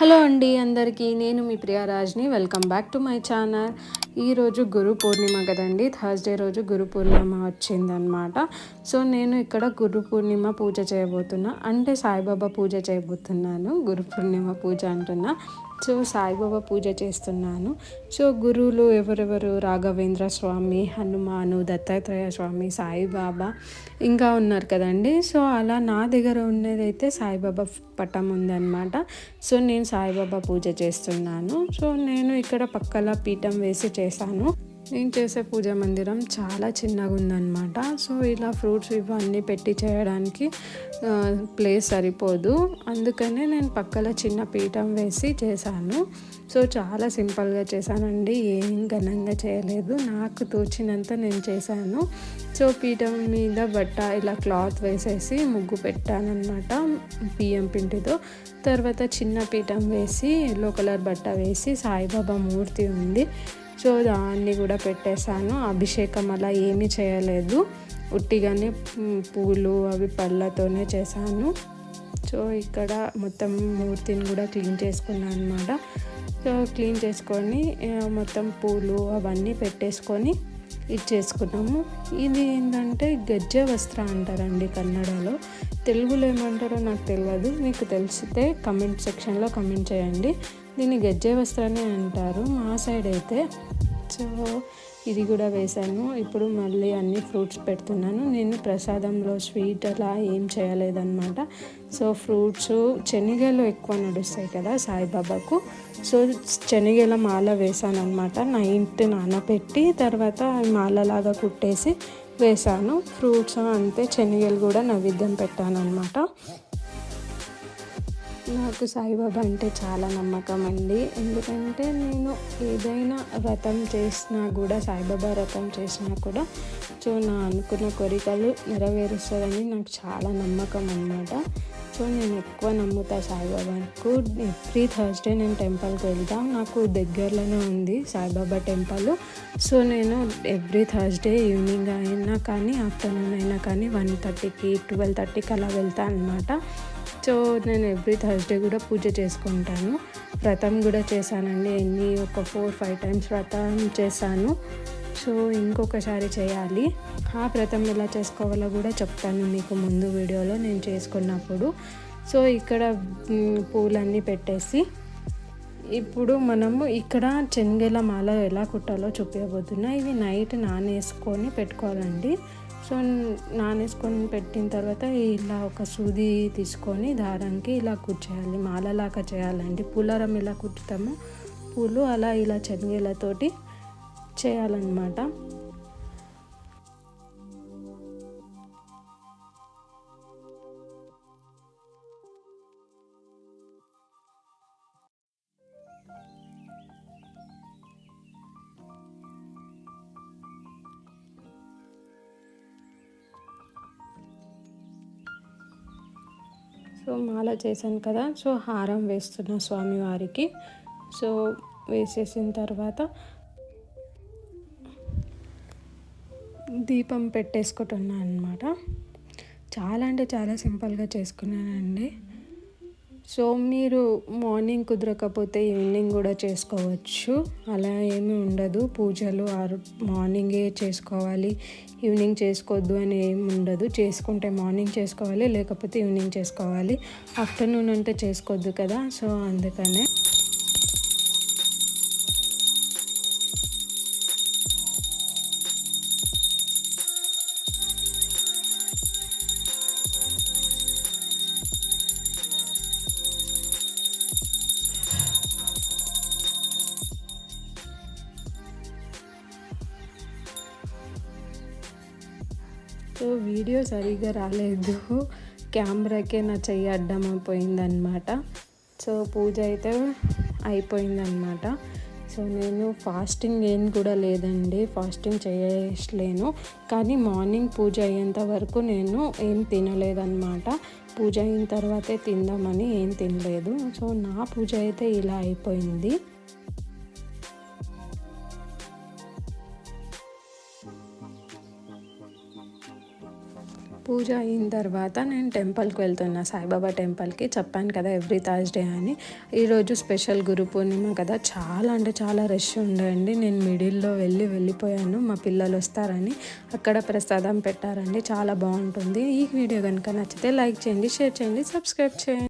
Hello అండి అందరికీ నేను మీ Priya రాజ్ని. Welcome back to my channel. ఈరోజు గురు పూర్ణిమ కదండి. థర్స్డే రోజు గురు పూర్ణిమ వచ్చిందనమాట సో నేను ఇక్కడ గురు పూర్ణిమ పూజ చేయబోతున్నా. అంటే సాయిబాబా పూజ చేయబోతున్నాను. గురు పూర్ణిమ పూజ అంటున్నా. సో సాయిబాబా పూజ చేస్తున్నాను. సో గురువులు ఎవరెవరు? రాఘవేంద్ర స్వామి హనుమాను దత్తాత్రేయ స్వామి సాయిబాబా ఇంకా ఉన్నారు కదండి. సో అలా నా దగ్గర ఉన్నదైతే సాయిబాబా పటం ఉందన్నమాట. సో నేను సాయిబాబా పూజ చేస్తున్నాను. సో నేను ఇక్కడ పక్కల పీఠం వేసి చేశాను. నేను చేసే పూజ మందిరం చాలా చిన్నగా ఉందన్నమాట. సో ఇలా ఫ్రూట్స్ ఇవన్నీ పెట్టి చేయడానికి ప్లేస్ సరిపోదు. అందుకనే నేను పక్కల చిన్న పీఠం వేసి చేశాను. సో చాలా సింపుల్గా చేశానండి. ఏం ఘనంగా చేయలేదు. నాకు తోచినంత నేను చేశాను. సో పీఠం మీద బట్ట ఇలా క్లాత్ వేసేసి ముగ్గు పెట్టానమాట బియ్యం పిండితో. తర్వాత చిన్న పీఠం వేసి ఎల్లో కలర్ బట్ట వేసి సాయిబాబా మూర్తి ఉంది. సో దాన్ని కూడా పెట్టేశాను. అభిషేకం అలా ఏమీ చేయలేదు. ఉట్టిగానే పూలు అవి పళ్ళతోనే చేశాను. సో ఇక్కడ మొత్తం మూర్తిని కూడా క్లీన్ చేసుకున్నాను అనమాట సో క్లీన్ చేసుకొని మొత్తం పూలు అవన్నీ పెట్టేసుకొని ఇచ్చేసుకున్నాము ఇది ఏంటంటే గజ్జ వస్త్ర అంటారండి కన్నడలో. తెలుగులో ఏమంటారో నాకు తెలియదు మీకు తెలిస్తే కమెంట్ సెక్షన్లో కమెంట్ చేయండి. దీన్ని గజ్జె వస్త్రాన్ని అంటారు. మా సైడ్ అయితే. సో ఇది కూడా వేసాను ఇప్పుడు మళ్ళీ అన్ని ఫ్రూట్స్ పెడుతున్నాను. నేను ప్రసాదంలో స్వీట్ అలా ఏం చేయలేదన్నమాట. సో ఫ్రూట్స్ శనగలు ఎక్కువ నడుస్తాయి కదా సాయిబాబాకు. సో శనగల మాల వేసాను అనమాట నైట్ నానబెట్టి తర్వాత మాలలాగా కుట్టేసి వేసాను ఫ్రూట్స్ అంతే శనిగలు కూడా నైవేద్యం పెట్టాను అనమాట నాకు సాయిబాబా అంటే చాలా నమ్మకం అండి. ఎందుకంటే నేను ఏదైనా వ్రతం చేసినా కూడా సాయిబాబా వ్రతం చేసినా కూడా సో నా అనుకున్న కోరికలు నెరవేరుస్తుందని నాకు చాలా నమ్మకం అనమాట సో నేను ఎక్కువ నమ్ముతా సాయిబాబాకు. ఎవ్రీ థర్స్డే నేను టెంపుల్కి వెళ్తాను నాకు దగ్గరలోనే ఉంది సాయిబాబా టెంపుల్. సో నేను ఎవ్రీ థర్స్డే ఈవినింగ్ అయినా కానీ ఆఫ్టర్నూన్ అయినా కానీ వన్ థర్టీకి ట్వెల్వ్ థర్టీకి అలా వెళ్తాను అనమాట సో నేను ఎవ్రీ థర్స్డే కూడా పూజ చేసుకుంటాను. వ్రతం కూడా చేశానండి. ఎన్ని ఒక ఫోర్ ఫైవ్ టైమ్స్ వ్రతం చేశాను. సో ఇంకొకసారి చేయాలి. ఆ వ్రతం ఎలా చేసుకోవాలో కూడా చెప్తాను మీకు ముందు వీడియోలో నేను చేసుకున్నప్పుడు. సో ఇక్కడ పూలన్నీ పెట్టేసి ఇప్పుడు మనము ఇక్కడ చెంగెల మాల ఎలా కుట్టాలో చూపించబోతున్నా ఇవి నైట్ నానేసుకొని పెట్టుకోవాలండి. సో నానేసుకొని పెట్టిన తర్వాత ఇలా ఒక సూది తీసుకొని దారానికి ఇలా కుర్చేయాలి మాలలాగా చేయాలండి. పూలరం ఎలా కుట్టుతామో. పూలు అలా ఇలా చెనిగేలతోటి చేయాలన్నమాట. సో మాల చేశాను కదా. సో హారం వేస్తున్న స్వామివారికి సో వేసేసిన తర్వాత దీపం పెట్టేసుకుంటున్నాను అనమాట చాలా అంటే చాలా సింపుల్గా చేసుకున్నానండి. సో మీరు మార్నింగ్ కుదరకపోతే ఈవినింగ్ కూడా చేసుకోవచ్చు. అలా ఏమీ ఉండదు. పూజలు ఆరు మార్నింగే చేసుకోవాలి. ఈవినింగ్ చేసుకోవద్దు అని ఏమి ఉండదు. చేసుకుంటే మార్నింగ్ చేసుకోవాలి లేకపోతే ఈవినింగ్ చేసుకోవాలి. ఆఫ్టర్నూన్ అంటే చేసుకోవద్దు కదా. సో అందుకనే సో వీడియో సరిగ్గా రాలేదు. కెమెరాకే నా చెయ్యి అడ్డం అయిపోయిందనమాట సో పూజ అయితే అయిపోయిందనమాట సో నేను ఫాస్టింగ్ ఏం కూడా లేదండి. ఫాస్టింగ్ చేయలేను. కానీ మార్నింగ్ పూజ అయ్యేంత వరకు నేను ఏం తినలేదన్నమాట. పూజ అయిన తర్వాతే తిందామని ఏం తినలేదు. సో నా పూజ అయితే ఇలా అయిపోయింది. పూజ అయిన తర్వాత నేను టెంపుల్కి వెళ్తున్నా. సాయిబాబా టెంపుల్కి. చెప్పాను కదా ఎవ్రీ థర్స్డే అని. ఈరోజు స్పెషల్ గురు పూర్ణిమ కదా. చాలా అంటే చాలా రష్ ఉండండి. నేను మిడిల్లో వెళ్ళి వెళ్ళిపోయాను. మా పిల్లలు వస్తారని అక్కడ ప్రసాదం పెట్టారండి. చాలా బాగుంటుంది. ఈ వీడియో కనుక నచ్చితే లైక్ చేయండి షేర్ చేయండి సబ్స్క్రైబ్ చేయండి.